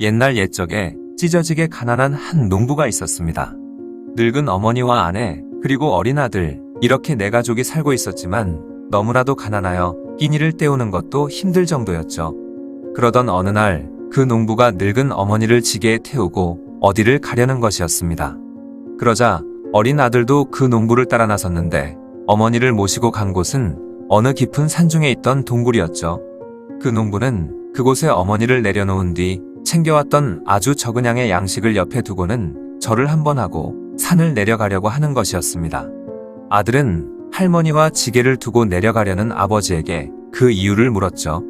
옛날 옛적에 찢어지게 가난한 한 농부가 있었습니다. 늙은 어머니와 아내, 그리고 어린 아들, 이렇게 네 가족이 살고 있었지만 너무나도 가난하여 끼니를 때우는 것도 힘들 정도였죠. 그러던 어느 날 그 농부가 늙은 어머니를 지게에 태우고 어디를 가려는 것이었습니다. 그러자 어린 아들도 그 농부를 따라 나섰는데 어머니를 모시고 간 곳은 어느 깊은 산중에 있던 동굴이었죠. 그 농부는 그곳에 어머니를 내려놓은 뒤 챙겨왔던 아주 적은 양의 양식을 옆에 두고는 절을 한 번 하고 산을 내려가려고 하는 것이었습니다. 아들은 할머니와 지게를 두고 내려가려는 아버지에게 그 이유를 물었죠.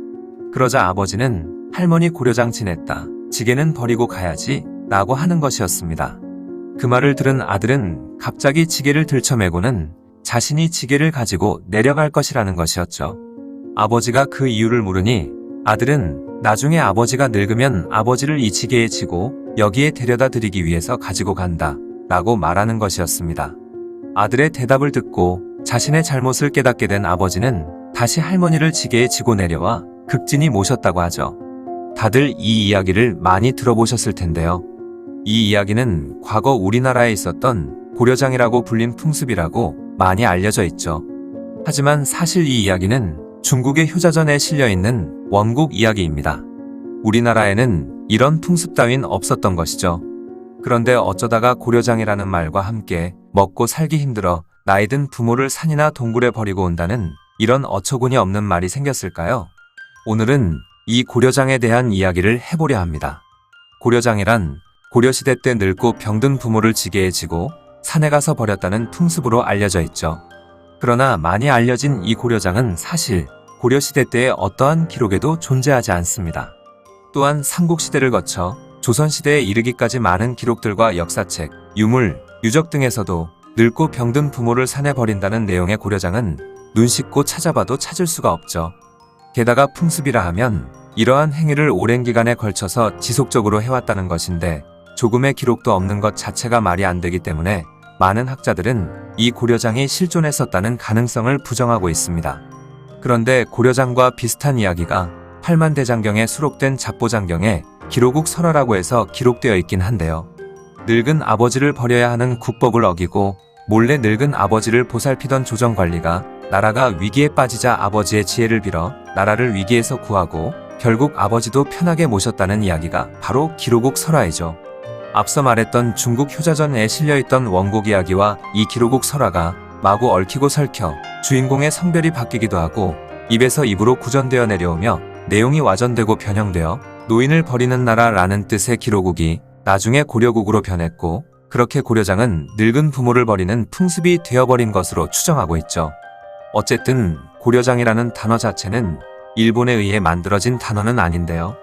그러자 아버지는 할머니 고려장 지냈다. 지게는 버리고 가야지. 라고 하는 것이었습니다. 그 말을 들은 아들은 갑자기 지게를 들쳐매고는 자신이 지게를 가지고 내려갈 것이라는 것이었죠. 아버지가 그 이유를 물으니 아들은 나중에 아버지가 늙으면 아버지를 이 지게에 지고 여기에 데려다 드리기 위해서 가지고 간다. 라고 말하는 것이었습니다. 아들의 대답을 듣고 자신의 잘못을 깨닫게 된 아버지는 다시 할머니를 지게에 지고 내려와 극진히 모셨다고 하죠. 다들 이 이야기를 많이 들어보셨을 텐데요. 이 이야기는 과거 우리나라에 있었던 고려장이라고 불린 풍습이라고 많이 알려져 있죠. 하지만 사실 이 이야기는 중국의 효자전에 실려 있는 원국 이야기입니다. 우리나라에는 이런 풍습 따윈 없었던 것이죠. 그런데 어쩌다가 고려장이라는 말과 함께 먹고 살기 힘들어 나이 든 부모를 산이나 동굴에 버리고 온다는 이런 어처구니 없는 말이 생겼을까요? 오늘은 이 고려장에 대한 이야기를 해보려 합니다. 고려장이란 고려시대 때 늙고 병든 부모를 지게에 지고 산에 가서 버렸다는 풍습으로 알려져 있죠. 그러나 많이 알려진 이 고려장은 사실 고려시대 때의 어떠한 기록에도 존재하지 않습니다. 또한 삼국시대를 거쳐 조선시대에 이르기까지 많은 기록들과 역사책, 유물, 유적 등에서도 늙고 병든 부모를 산에 버린다는 내용의 고려장은 눈 씻고 찾아봐도 찾을 수가 없죠. 게다가 풍습이라 하면 이러한 행위를 오랜 기간에 걸쳐서 지속적으로 해왔다는 것인데 조금의 기록도 없는 것 자체가 말이 안 되기 때문에 많은 학자들은 이 고려장이 실존했었다는 가능성을 부정하고 있습니다. 그런데 고려장과 비슷한 이야기가 팔만대장경에 수록된 잡보장경에 기록국 설화라고 해서 기록되어 있긴 한데요. 늙은 아버지를 버려야 하는 국법을 어기고 몰래 늙은 아버지를 보살피던 조정관리가 나라가 위기에 빠지자 아버지의 지혜를 빌어 나라를 위기에서 구하고 결국 아버지도 편하게 모셨다는 이야기가 바로 기록국 설화이죠. 앞서 말했던 중국 효자전에 실려있던 원곡 이야기와 이 기록국 설화가 마구 얽히고 설켜 주인공의 성별이 바뀌기도 하고 입에서 입으로 구전되어 내려오며 내용이 와전되고 변형되어 노인을 버리는 나라라는 뜻의 기록국이 나중에 고려국으로 변했고 그렇게 고려장은 늙은 부모를 버리는 풍습이 되어버린 것으로 추정하고 있죠. 어쨌든 고려장이라는 단어 자체는 일본에 의해 만들어진 단어는 아닌데요.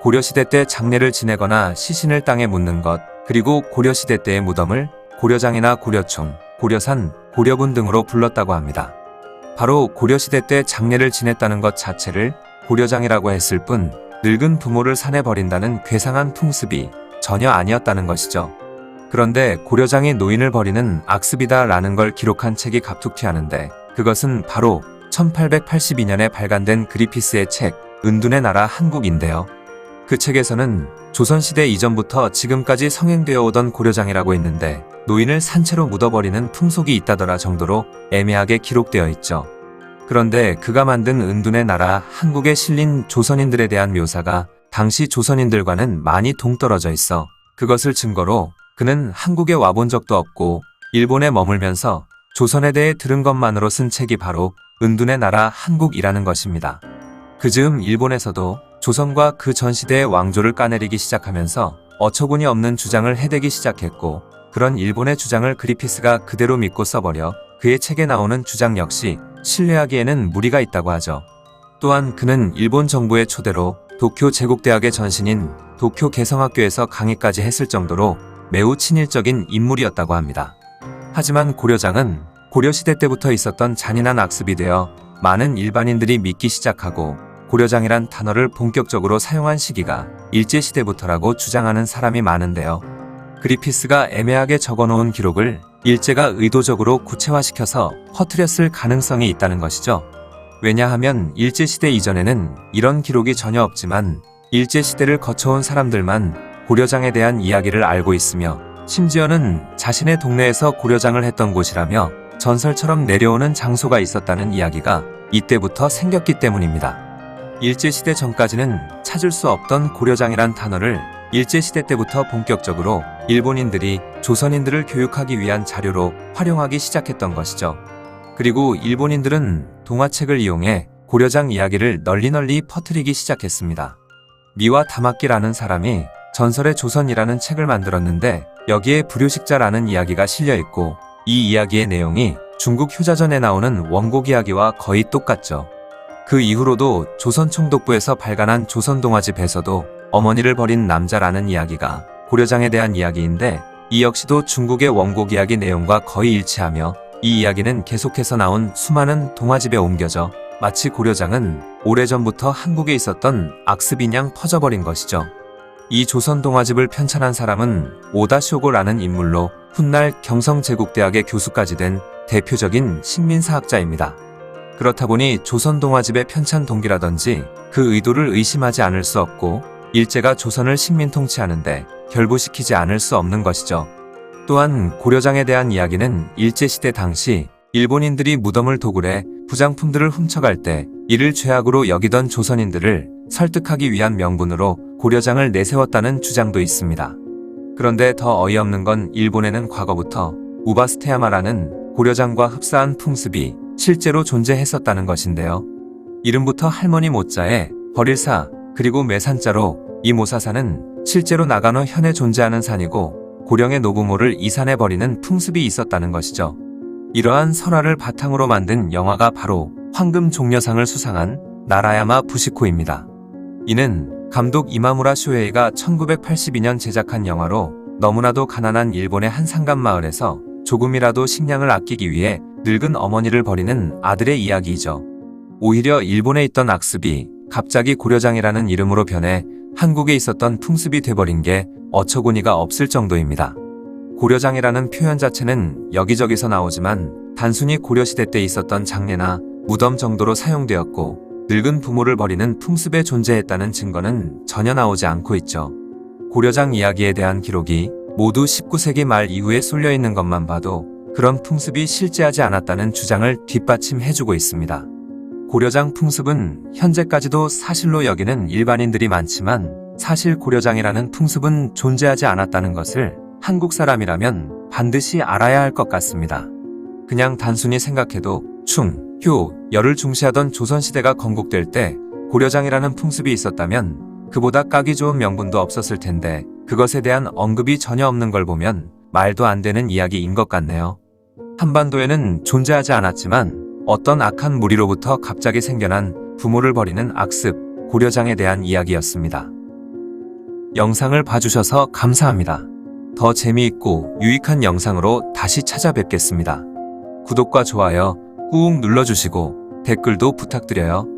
고려시대 때 장례를 지내거나 시신을 땅에 묻는 것, 그리고 고려시대 때의 무덤을 고려장이나 고려촌, 고려산, 고려군 등으로 불렀다고 합니다. 바로 고려시대 때 장례를 지냈다는 것 자체를 고려장이라고 했을 뿐 늙은 부모를 산에 버린다는 괴상한 풍습이 전혀 아니었다는 것이죠. 그런데 고려장이 노인을 버리는 악습이다 라는 걸 기록한 책이 갑툭튀하는데 그것은 바로 1882년에 발간된 그리피스의 책 은둔의 나라 한국인데요. 그 책에서는 조선시대 이전부터 지금까지 성행되어 오던 고려장이라고 했는데 노인을 산채로 묻어버리는 풍속이 있다더라 정도로 애매하게 기록되어 있죠. 그런데 그가 만든 은둔의 나라 한국에 실린 조선인들에 대한 묘사가 당시 조선인들과는 많이 동떨어져 있어 그것을 증거로 그는 한국에 와본 적도 없고 일본에 머물면서 조선에 대해 들은 것만으로 쓴 책이 바로 은둔의 나라 한국이라는 것입니다. 그 즈음 일본에서도 조선과 그 전 시대의 왕조를 까내리기 시작하면서 어처구니 없는 주장을 해대기 시작했고 그런 일본의 주장을 그리피스가 그대로 믿고 써버려 그의 책에 나오는 주장 역시 신뢰하기에는 무리가 있다고 하죠. 또한 그는 일본 정부의 초대로 도쿄 제국대학의 전신인 도쿄 개성학교에서 강의까지 했을 정도로 매우 친일적인 인물이었다고 합니다. 하지만 고려장은 고려시대 때부터 있었던 잔인한 악습이 되어 많은 일반인들이 믿기 시작하고 고려장이란 단어를 본격적으로 사용한 시기가 일제시대부터라고 주장하는 사람이 많은데요. 그리피스가 애매하게 적어놓은 기록을 일제가 의도적으로 구체화시켜서 퍼뜨렸을 가능성이 있다는 것이죠. 왜냐하면 일제시대 이전에는 이런 기록이 전혀 없지만 일제시대를 거쳐온 사람들만 고려장에 대한 이야기를 알고 있으며 심지어는 자신의 동네에서 고려장을 했던 곳이라며 전설처럼 내려오는 장소가 있었다는 이야기가 이때부터 생겼기 때문입니다. 일제시대 전까지는 찾을 수 없던 고려장이란 단어를 일제시대 때부터 본격적으로 일본인들이 조선인들을 교육하기 위한 자료로 활용하기 시작했던 것이죠. 그리고 일본인들은 동화책을 이용해 고려장 이야기를 널리 널리 퍼뜨리기 시작했습니다. 미와 다마키라는 사람이 전설의 조선이라는 책을 만들었는데 여기에 불효식자라는 이야기가 실려 있고 이 이야기의 내용이 중국 효자전에 나오는 원곡 이야기와 거의 똑같죠. 그 이후로도 조선 총독부에서 발간한 조선 동화집에서도 어머니를 버린 남자라는 이야기가 고려장에 대한 이야기인데 이 역시도 중국의 원곡 이야기 내용과 거의 일치하며 이 이야기는 계속해서 나온 수많은 동화집에 옮겨져 마치 고려장은 오래전부터 한국에 있었던 악습인양 퍼져버린 것이죠. 이 조선 동화집을 편찬한 사람은 오다쇼고라는 인물로 훗날 경성제국대학의 교수까지 된 대표적인 식민사학자입니다. 그렇다 보니 조선 동화집의 편찬 동기라든지 그 의도를 의심하지 않을 수 없고 일제가 조선을 식민 통치하는데 결부시키지 않을 수 없는 것이죠. 또한 고려장에 대한 이야기는 일제시대 당시 일본인들이 무덤을 도굴해 부장품들을 훔쳐갈 때 이를 죄악으로 여기던 조선인들을 설득하기 위한 명분으로 고려장을 내세웠다는 주장도 있습니다. 그런데 더 어이없는 건 일본에는 과거부터 우바스테야마라는 고려장과 흡사한 풍습이 실제로 존재했었다는 것인데요. 이름부터 할머니 모자에 버릴사 그리고 매산자로 이 모사산은 실제로 나가노 현에 존재하는 산이고 고령의 노부모를 이 산에 버리는 풍습이 있었다는 것이죠. 이러한 설화를 바탕으로 만든 영화가 바로 황금 종려상을 수상한 나라야마 부시코입니다. 이는 감독 이마무라 쇼헤이가 1982년 제작한 영화로 너무나도 가난한 일본의 한 산간 마을에서 조금이라도 식량을 아끼기 위해 늙은 어머니를 버리는 아들의 이야기이죠. 오히려 일본에 있던 악습이 갑자기 고려장이라는 이름으로 변해 한국에 있었던 풍습이 돼버린 게 어처구니가 없을 정도입니다. 고려장이라는 표현 자체는 여기저기서 나오지만 단순히 고려시대 때 있었던 장례나 무덤 정도로 사용되었고 늙은 부모를 버리는 풍습에 존재했다는 증거는 전혀 나오지 않고 있죠. 고려장 이야기에 대한 기록이 모두 19세기 말 이후에 쏠려 있는 것만 봐도 그런 풍습이 실제하지 않았다는 주장을 뒷받침해주고 있습니다. 고려장 풍습은 현재까지도 사실로 여기는 일반인들이 많지만 사실 고려장이라는 풍습은 존재하지 않았다는 것을 한국 사람이라면 반드시 알아야 할 것 같습니다. 그냥 단순히 생각해도 충, 효, 열을 중시하던 조선시대가 건국될 때 고려장이라는 풍습이 있었다면 그보다 까기 좋은 명분도 없었을 텐데 그것에 대한 언급이 전혀 없는 걸 보면 말도 안 되는 이야기인 것 같네요. 한반도에는 존재하지 않았지만 어떤 악한 무리로부터 갑자기 생겨난 부모를 버리는 악습, 고려장에 대한 이야기였습니다. 영상을 봐주셔서 감사합니다. 더 재미있고 유익한 영상으로 다시 찾아뵙겠습니다. 구독과 좋아요 꾹 눌러주시고 댓글도 부탁드려요.